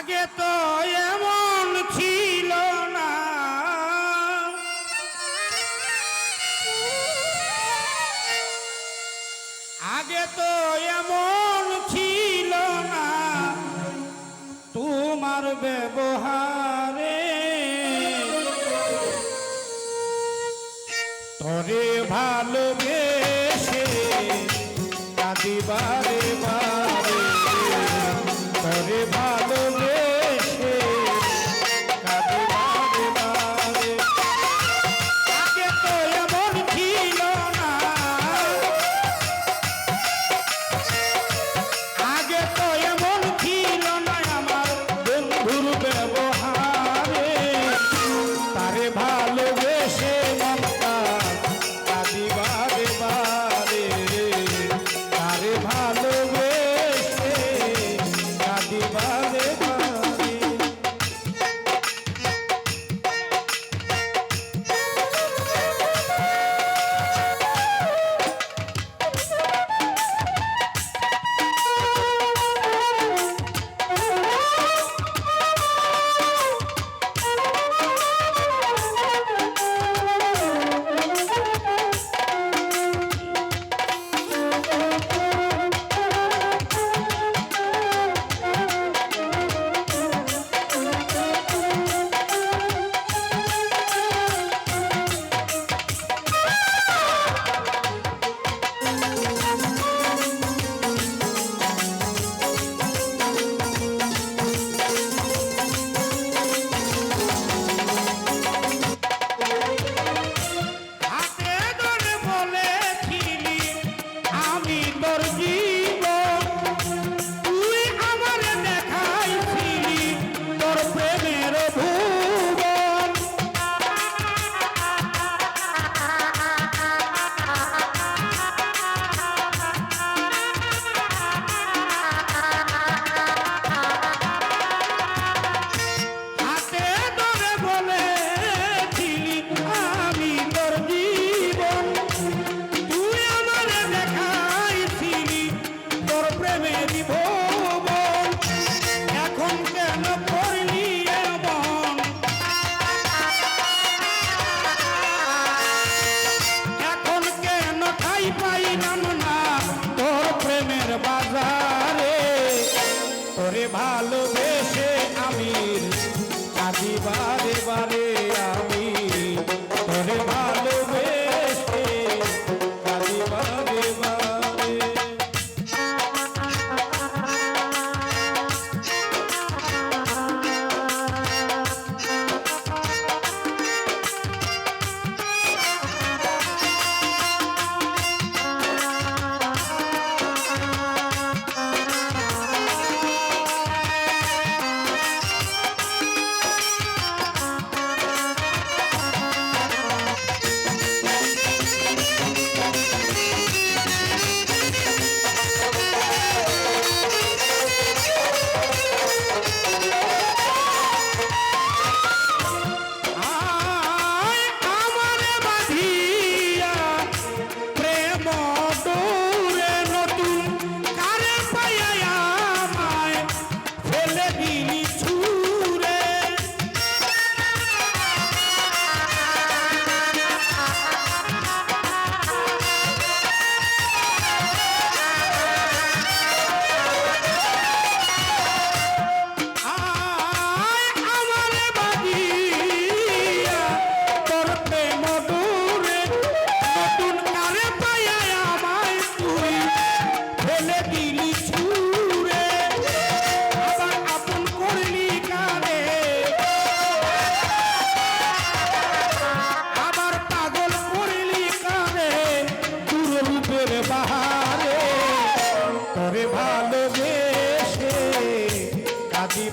আগে তো এমন ছিল না। আগে তো এমন ছিল না। তোমার ব্যবহারে তরে ভালোবেসে কাঁদিবার ভালো বারে বারে আমার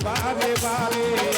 বারে বারে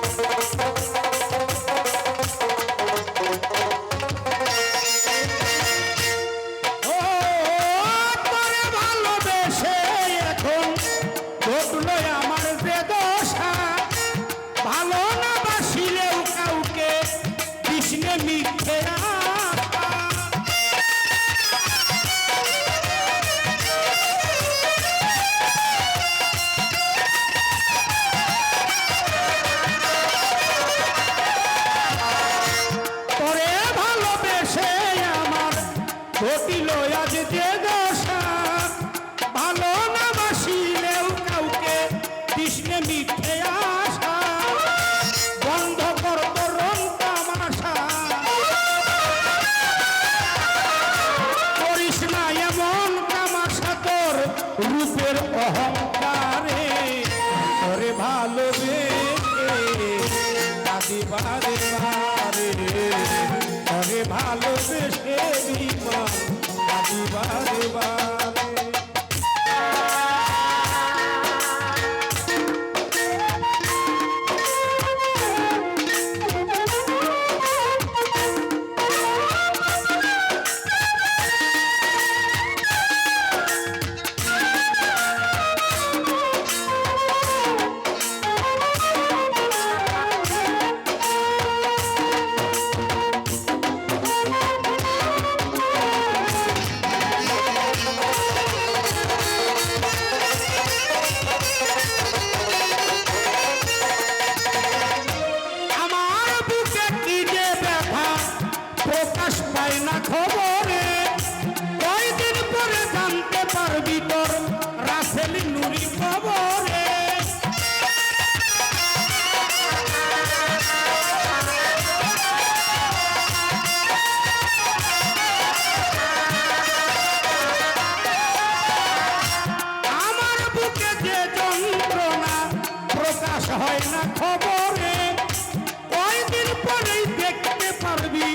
ঘটিল আজ যে দশা, ভালো না বাসিলেও কাউকে কৃষ্ণে মিঠে আশা। বন্ধ করত রং তামাশা করিস না এমন তামাশা তোর, রূপের অহংকারে খবরে কয়দিন পরেই দেখতে পারবি?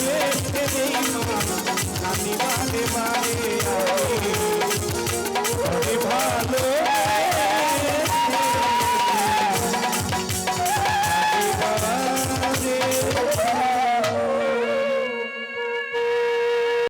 Yeah, yeah, yeah.